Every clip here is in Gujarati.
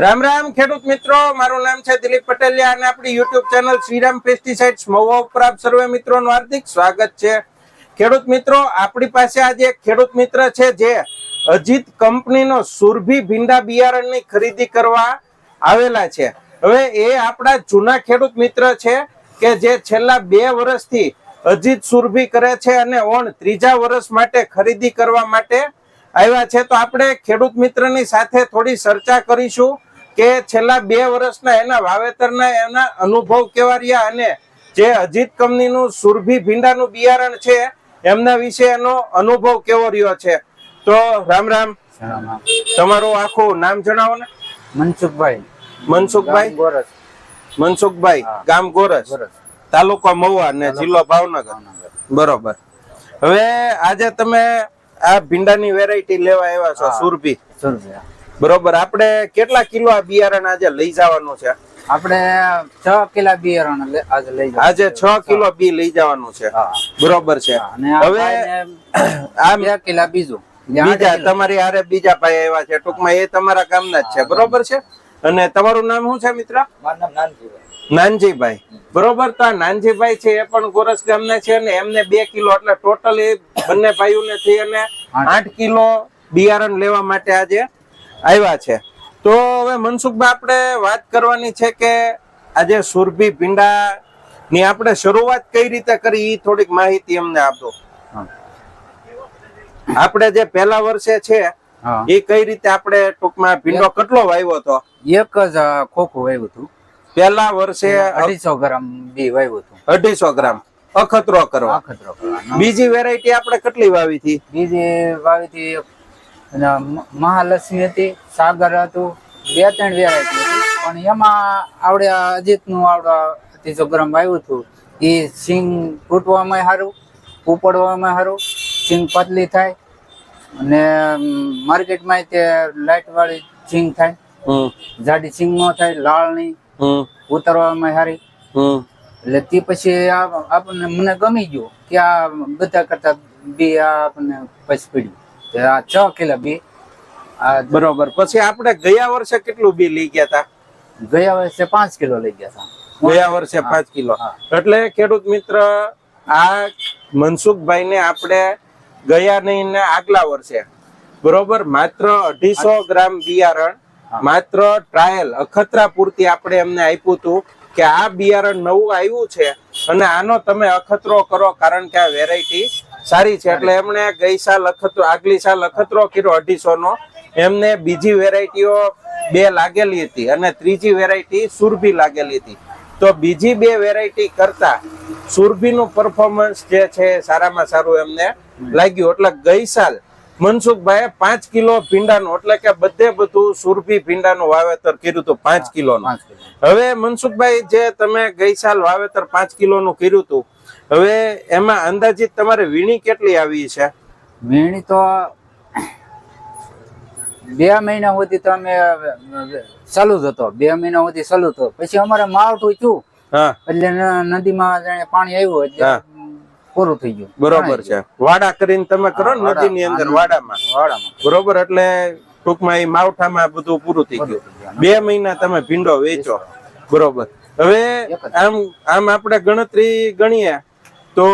રામ રામ ખેડૂત મિત્રો, મારું નામ છે દિલીપ પટેલિયા અને આપણી YouTube channel Shriram pesticides Mahuva ઉપર આપ સર્વે મિત્રોનું હાર્દિક સ્વાગત છે. ખેડૂત મિત્રો, આપણી પાસે આજે એક ખેડૂત મિત્ર છે જે અજીત કંપનીનો સુરભી ભીંડા બિયારણની ખરીદી કરવા આવેલા છે. હવે એ આપણા જૂના ખેડૂત મિત્ર છે કે જે છેલ્લા બે વર્ષથી અજીત સુરભી કરે છે અને ઓણ ત્રીજા વર્ષ માટે ખરીદી કરવા માટે આવ્યા છે. તો આપણે ખેડૂત મિત્રની સાથે થોડી ચર્ચા કરીશું. કે છેલ્લા બે વર્ષના એના વાવેતરના એના અનુભવ કેવા રહ્યા અને જે અજીત કંપનીનું સુરભી ભીંડાનું બિયારણ છે એમના વિશે એનો અનુભવ કેવો રહ્યો છે? તો રામ રામ. તમારું આખું નામ જણાવો ને. મનસુખભાઈ. મનસુખભાઈ? ગોરસ. મનસુખભાઈ ગામ ગોરસ. તાલુકો મહુવા ને જિલ્લો ભાવનગર. બરોબર. હવે આજે તમે આ ભીંડાની વેરાયટી લેવા આવ્યા છો સુરભી. સુરભી બરોબર. આપણે કેટલા કિલો આ બિયારણ આજે લઈ જવાનું છે? આપણે છ કિલા બિયારણ આજે લઈ જવાનું. આજે છ કિલો બી લઈ જવાનું છે. હા. બરોબર છે. અને હવે આમ બે કિલા બીજું. બીજા તમારી આરે બીજા ભાઈ આવ્યા છે. ટૂંકમાં એ તમારા ગામના જ છે. બરોબર છે? અને તમારું નામ શું છે મિત્ર? નાનજીભાઈ. નાનજીભાઈ. બરોબર. તો આ નાનજીભાઈ છે એ પણ ગોરસ ગામના છે અને એમને બે કિલો. એટલે ટોટલ એ બંને ભાઈઓને થઈ અને આઠ કિલો બિયારણ લેવા માટે આજે આવ્યા છે. તો હવે મનસુખભાઈ આપણે વાત કરવાની છે કે આજે સુરભી ભીંડા ની આપણે શરૂઆત કઈ રીતે કરી એ થોડીક માહિતી અમને આપો. આપણે જે પહેલા વર્ષે છે એ કઈ રીતે આપણે ટૂંકમાં ભીંડો કેટલો વાવ્યો હતો? એક જ ખોખું વાવ્યું હતું. પહેલા વર્ષે અઢીસો ગ્રામ બી વાવ્યું હતું. અઢીસો ગ્રામ. અખતરો કરવા. અખતરો બીજી વેરાયટી આપણે કેટલી વાવી હતી? બીજી વાવી હતી અને મહાલક્ષ્મી હતી સાગર હતું બે ત્રણ વેરાયટી હતી. પણ એમાં આવડે અજીતનું આવડે અઢીસો ગ્રામ વાવ્યું હતું એ સિંગ તૂટવામાં સારું ઉપડવામાં સારું સિંગ પતલી થાય અને માર્કેટમાં તે લાઇટ વાળી સિંગ થાય જાડી સિંગ નો થાય લાળ નહીં હમ. ઉતરવામાં સારી. એટલે તે પછી આપણને મને ગમી ગયું કે આ બધા કરતા બી આપણને પછી પડ્યું. છ કિલો બી. બરોબર. પછી આપણે ગયા વર્ષે કેટલું બી લઈ ગયા હતા ગયા વર્ષે પાંચ કિલો લઈ ગયા હતા ગયા વર્ષે પાંચ કિલો. એટલે ખેડૂત મિત્ર આ મનસુખભાઈ ને આપણે ગયા નહીં ને આગલા વર્ષે. બરોબર? માત્ર અઢીસો ગ્રામ બિયારણ માત્ર ટ્રાયલ અખતરા પૂરતી આપણે એમને આપ્યું હતું કે આ બિયારણ નવું આવ્યું છે અને આનો તમે અખતરો કરો કારણ કે આ વેરાયટી સારી છે. એટલે એમણે ગઈ સાલ અખતરો આગલી સાલ અખતરો કર્યો અઢીસો નો એમને બીજી વેરાયટીઓ બે લાગેલી હતી અને ત્રીજી વેરાયટી સુરભી લાગેલી હતી. તો બીજી બે વેરાયટી કરતા સુરભીનું પરફોર્મન્સ જે છે સારામાં સારું એમને લાગ્યું. એટલે ગઈ સાલ મનસુખભાઈ પાંચ કિલો ભીંડાનું એટલે કે બધે બધું સુરભી ભીંડાનું વાવેતર કર્યું હતું પાંચ કિલોનું. હવે મનસુખભાઈ જે તમે ગઈ સાલ વાવેતર પાંચ કિલોનું કર્યું હતું હવે એમાં અંદાજિત તમારે વીણી કેટલી આવી છે? વીણી તો બે મહિના સુધી તો અમે ચાલુ જ હતો. બે મહિના સુધી ચાલુ હતો. પછી અમારે માવઠું થયું. એટલે નદીમાં જાણે પાણી આવ્યું એટલે પૂરું થઈ ગયું. બરોબર છે. વાડા કરીને તમે કરો ને. નદીની અંદર વાડામાં. વાડામાં. બરોબર? એટલે ટૂંકમાં એ માવઠામાં બધું પૂરું થઈ ગયું. બે મહિના તમે ભીંડો વેચો. બરોબર. હવે આમ આમ આપણે ગણતરી ગણીએ તો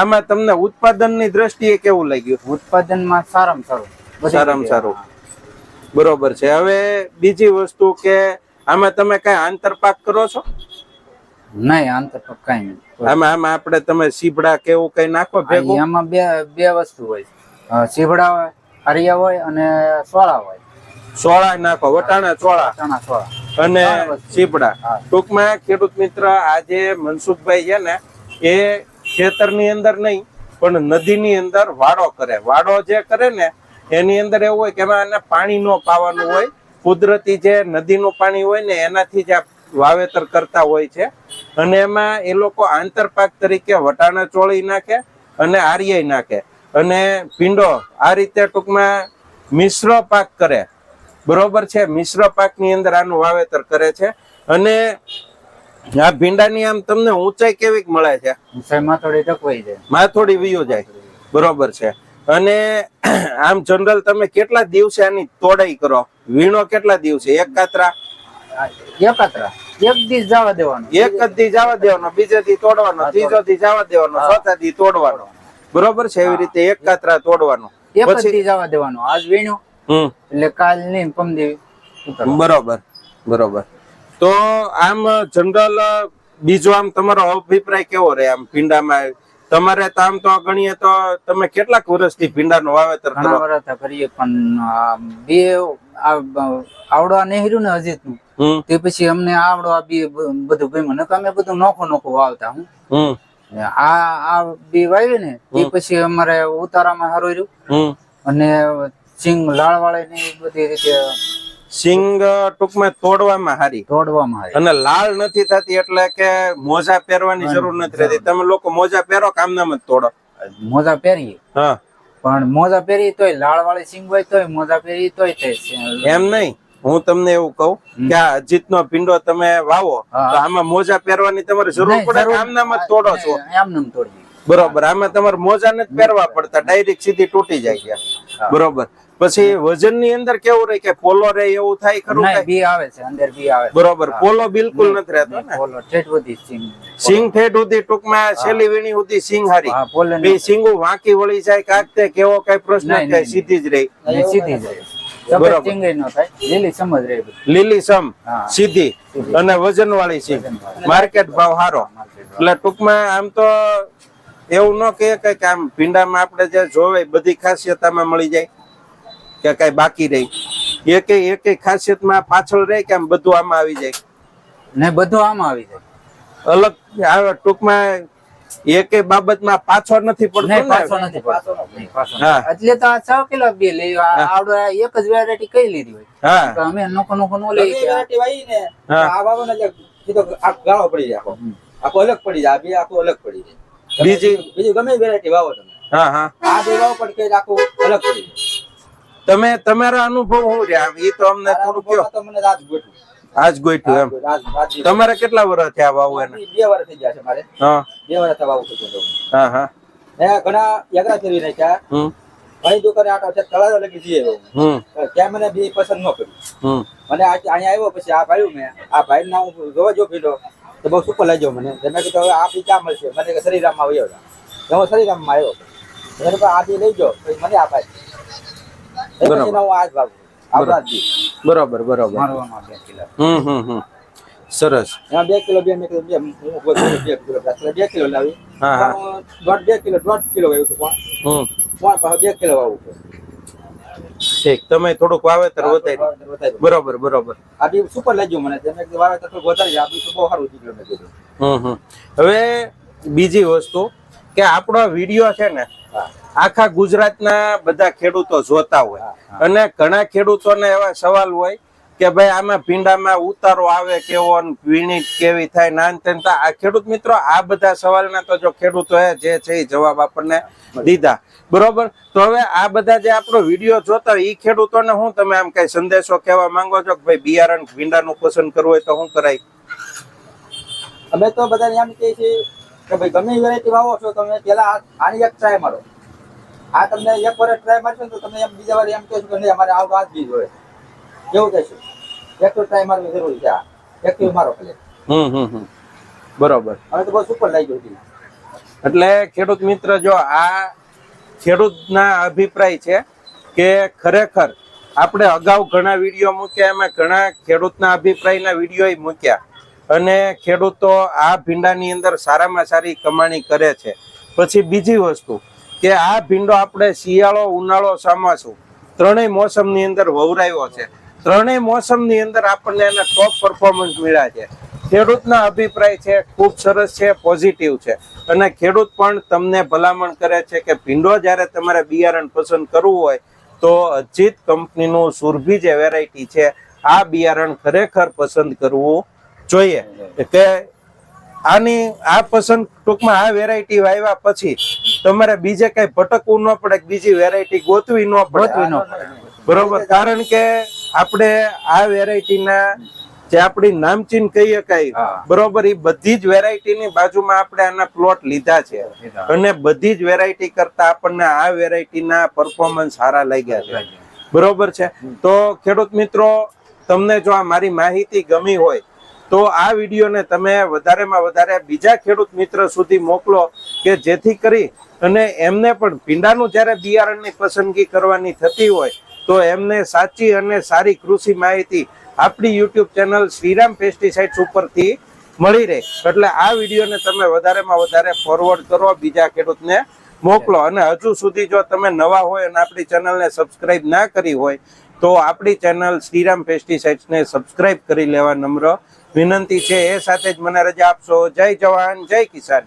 આમાં તમને ઉત્પાદનની દ્રષ્ટિએ કેવું લાગ્યું? ઉત્પાદનમાં સારામાં સારું. સારામાં સારું. બરોબર છે. હવે બીજી વસ્તુ કે આમાં તમે કઈ આંતરપાક કરો છો? નહીં આંતરપાક કઈ નહીં. આમાં આમાં આપણે તમે સીભડા કે એવું કઈ નાખો ભેગું? આમાં બે બે વસ્તુ હોય. સીભડા હોય હરિયા હોય અને સોળા હોય. સોળા નાખો વટાણા ચોળા વટાણા સોળા. અને ચીપડા. ટૂંકમાં ખેડૂત મિત્ર આજે મનસુખભાઈ છે ને એ ખેતરની અંદર નહીં પણ નદીની અંદર વાડો કરે. વાડો જે કરે ને એની અંદર એવું હોય કે એમાં એને પાણી નો પાવાનું હોય. કુદરતી જે નદીનું પાણી હોય ને એનાથી જ વાવેતર કરતા હોય છે. અને એમાં એ લોકો આંતરપાક તરીકે વટાણા ચોળી નાખે અને આર્યય નાખે. અને ભીંડો આ રીતે ટૂંકમાં મિશ્ર પાક કરે. બરોબર છે. મિશ્ર પાકની અંદર આનું વાવેતર કરે છે. અને આ ભીંડાની આમ તમને ઊંચાઈ કેવી મળે છે? ઊંચાઈમાં થોડી ટકવાઈ જાય. માથોડી વીયો જાય. બરોબર છે. અને આમ જનરલ તમે કેટલા દિવસે આની તોડાઈ કરો? વીણો કેટલા દિવસે? એક કાતરા? એકત્ર એક દિવસ જવા દેવાનો. એક જ દી જવા દેવાનો. બીજે દી તોડવાનો. ત્રીજો દી જવા દેવાનો. ચોથા દી તોડવાનો. બરોબર છે? એવી રીતે એક કાતરા તોડવાનો. એક જ દી જવા દેવાનું. આજ વીણ્યું એટલે કાલ નહીં પમ ઉતારવાનું. બરોબર બરોબર. તો આમ જનરલ બીજો આમ તમારો અભિપ્રાય કેવો રહે આમ ભીંડામાં? તમારે આમ તો ગણીએ તો તમે કેટલાક વર્ષથી ભીંડાનું વાવેતર ઘણા વર્ષ કરીએ પણ બે આવડવા નહીં ને અજીતનું. નું તે પછી અમને આવડો આ બે બધું ગમ્યું. નકર અમે બધું નોખો નોખો વાવતા હું. આ આ બે વાવી ને તે પછી અમારે ઉતારામાં સારું રહ્યું અને સિંગ લાળ વાળે ને બધી રીતે સિંગ ટૂંકમાં તોડવામાં હારી. તોડવામાં હારી. અને લાલ નથી થતી એટલે કે મોજા પહેરવાની જરૂર નથી રહેતી. તમે લોકો મોજા પહેરો કામ નામ જ તોડો? મોજા પહેરીએ. હા. પણ મોજા પહેરી તોય લાળ વાળી સિંગ હોય તોય મોજા પહેરી તોય તે એમ નહીં. હું તમને એવું કહું કે આ અજીતનો ભીંડો તમે વાવો તો આમાં મોજા પહેરવાની તમારે જરૂર પડે આમ કામ નામ જ તોડો છો? એમ તોડીએ. બરોબર. આમાં તમારે મોજા નથી પહેરવા પડતા. ડાયરેક્ટ સીધી તૂટી જાય છે બરોબર. પછી વજનની અંદર કેવું રહે કે પોલો રહે એવું થાય ખરું નહીં બી આવે છે અંદર બી આવે બરોબર પોલો બિલકુલ નથી રહેતો ને? પોલો ઠેઠ બધી સિંગ સિંગ ઠેઠ સુધી ટૂંકમાં છેલી વીણી સુધી સિંગ હારી. હા પોલે બે સિંગુ વાંકી વળી જાય કાકતે કેવો કઈ પ્રશ્ન થાય સીધી જ રહી. સીધી જ રહે. બરોબર. ચીંગઈ નો થાય. લીલી સમજ રહે લીલી સમ સીધી. અને વજન વાળી સિંગ માર્કેટ ભાવ હારો. એટલે ટૂંકમાં આમ તો એવું ન કે કઈ આમ ભીંડામાં આપણે જે જોવે બધી ખાસિયત આમાં મળી જાય. કે કઈ બાકી રહી. એક ખાસિયત ખાસિયતમાં પાછળ રહે કે આમ બધું આમાં આવી જાય? ને બધું આમાં આવી જાય. અલગ આ ટૂંકમાં એકે બાબતમાં પાછળ નથી પડતો નથી પડતો. એટલે તો આ છ કિલો બે લઈ આવડો એક જ વેરાયટી કઈ લીધી હોય? હા. તો અમે નોખો નોકો નો લઈ એ variety ને. આ વાવવાનો જે સીધો આ ગાળો પડી જાય આખો. આખો અલગ પડી જાય આ બે આખો અલગ પડી જાય. બીજી? બીજી- બીજું ગમે વેરાયટી વાવો તમે. હા હા. આ બે વાવો પણ કે આખું અલગ પડી જાય. તમે તમારા અનુભવ શું રહ્યા? એ તો અમને થોડું કયો. આજ ગોઈઠું એમ. તમારે કેટલા વર્ષ થયા વાવ એને બે વર્ષ થઈ ગયા છે મારે. હા. બે વર્ષ આવું થતું હા હા. મેં ઘણા યગરા ફેરવી નાખ્યા. હમ. ઘણી દુકાને આટો છે તળાજા લગી જઈએ હમ. ત્યાં મને બે પસંદ ન કર્યું. હમ. મને અહીંયા આવ્યો પછી આ ભાઈ મેં આ ભાઈ ના હું જોવા જો પીધો તો બહુ સુપર લાગ્યો મને. તો કીધું હવે આ બી ક્યાં મળશે? મને કે શ્રીરામમાં આવ્યો હું શ્રીરામમાં આવ્યો. મેં આ લઈ જાઓ પછી મને આ ભાઈ એ બરાબર. બરોબર હમ હમ હમ. સરસ. બે કિલો બે કિલો બે કિલો લાવી. દોઢ બે કિલો દોઢ કિલો હતું પણ. હમ. પણ બે કિલો વાવું ઠીક તમે થોડુંક વાવેતર વધારે બરોબર બરોબર. આ બી સુપર લાગ્યું મને. તમે વાવેતર થોડું વધારે. આ બી તો બહુ સારું નીકળ્યું મેં કીધું. હમ હમ. હવે બીજી વસ્તુ કે આપણો વીડિયો છે ને આખા ગુજરાતના બધા ખેડૂતો જોતા હોય. અને ઘણા ખેડૂતોને એવા સવાલ હોય કે ભાઈ આમાં ભીંડામાં ઉતારો આવે કેવો વીણી કેવી થાય નાન તેન આ ખેડૂત મિત્રો આ બધા સવાલના તો જો ખેડૂતો જે છે એ જવાબ આપણને દીધા. બરોબર? તો હવે આ બધા જે આપણો વીડિયો જોતા હોય એ ખેડૂતોને હું તમે આમ કઈ સંદેશો કહેવા માંગો છો કે ભાઈ બિયારણ ભીંડાનું પસંદ કરવું હોય તો શું કરાય? અમે તો બધાને એમ કહીએ છીએ કે ભાઈ ગમે વેરાયટી વાવો છો તમે પેલા આની એક ટ્રાય મારો. આ તમને એક વાર ટ્રાય મારશો ને તો તમે એમ બીજા વાર એમ કહેશો કે નહીં અમારે આવું આજ બીજ હોય એવું કહેશો? એક તો ટ્રાય મારવી જરૂરી છે આ. એક તો મારો ખાલી હમ હમ હમ. બરોબર. હવે તો બહુ સુપર લાગી હતી એટલે ખેડૂત મિત્ર જો આ ખેડૂતના અભિપ્રાય છે કે ખરેખર આપણે અગાઉ ઘણા વીડિયો મૂક્યા એમાં ઘણા ખેડૂતના અભિપ્રાયના વીડિયો મૂક્યા. અને ખેડૂતો આ ભીંડાની અંદર સારામાં સારી કમાણી કરે છે. પછી બીજી વસ્તુ કે આ ભીંડો આપણે શિયાળો, ઉનાળો ચોમાસું ત્રણેય મોસમની અંદર વવરાયો છે. ત્રણેય મોસમની અંદર આપણને એના ટોપ પરફોર્મન્સ મળ્યા છે. ખેડૂતના અભિપ્રાય છે, ખૂબ સરસ છે પોઝિટિવ છે. અને ખેડૂત પણ તમને ભલામણ કરે છે કે ભીંડો જ્યારે તમારે બિયારણ પસંદ કરવું હોય, તો અજીત કંપનીનું સુરભી જે વેરાયટી છે, આ બિયારણ ખરેખર પસંદ કરવું જોઈએ. કે આની, આ પસંદ ટૂંકમાં આ વેરાયટી વાવ્યા પછી તમારે બીજે કઈ ભટકવું ન પડે બીજી વેરાયટી ગોતવી ન પડે. બરોબર? કારણ કે આપણે આ વેરાયટીના જે આપણી નામચીન કહી શકાય બરોબર એ બધી જ વેરાયટીની બાજુમાં આપણે આના પ્લોટ લીધા છે. અને બધી જ વેરાયટી કરતા આપણને આ વેરાયટીના પરફોર્મન્સ સારા લાગ્યા છે. બરોબર છે? તો ખેડૂત મિત્રો તમને જો આ મારી માહિતી ગમી હોય તો આ વિડીયોને તમે વધારેમાં વધારે બીજા ખેડૂત મિત્ર સુધી મોકલો. કે જેથી કરી અને એમને પણ ભીંડાનું જ્યારે બિયારણની પસંદગી કરવાની થતી હોય, તો એમને સાચી અને સારી કૃષિ માહિતી આપણી યુટ્યુબ ચેનલ શ્રીરામ પેસ્ટિસાઇડ્સ ઉપરથી મળી રહે. એટલે આ વિડીયોને તમે વધારેમાં વધારે ફોરવર્ડ કરો, બીજા ખેડૂતને મોકલો. અને હજુ સુધી જો તમે નવા હોય અને આપણી ચેનલને સબસ્ક્રાઇબ ના કરી હોય, તો આપણી ચેનલ શ્રીરામ પેસ્ટિસાઇડ્સને સબસ્ક્રાઇબ કરી લેવા નમ્ર વિનંતી છે. એ સાથે જ મને રજા આપશો. જય જવાન, જય કિસાન.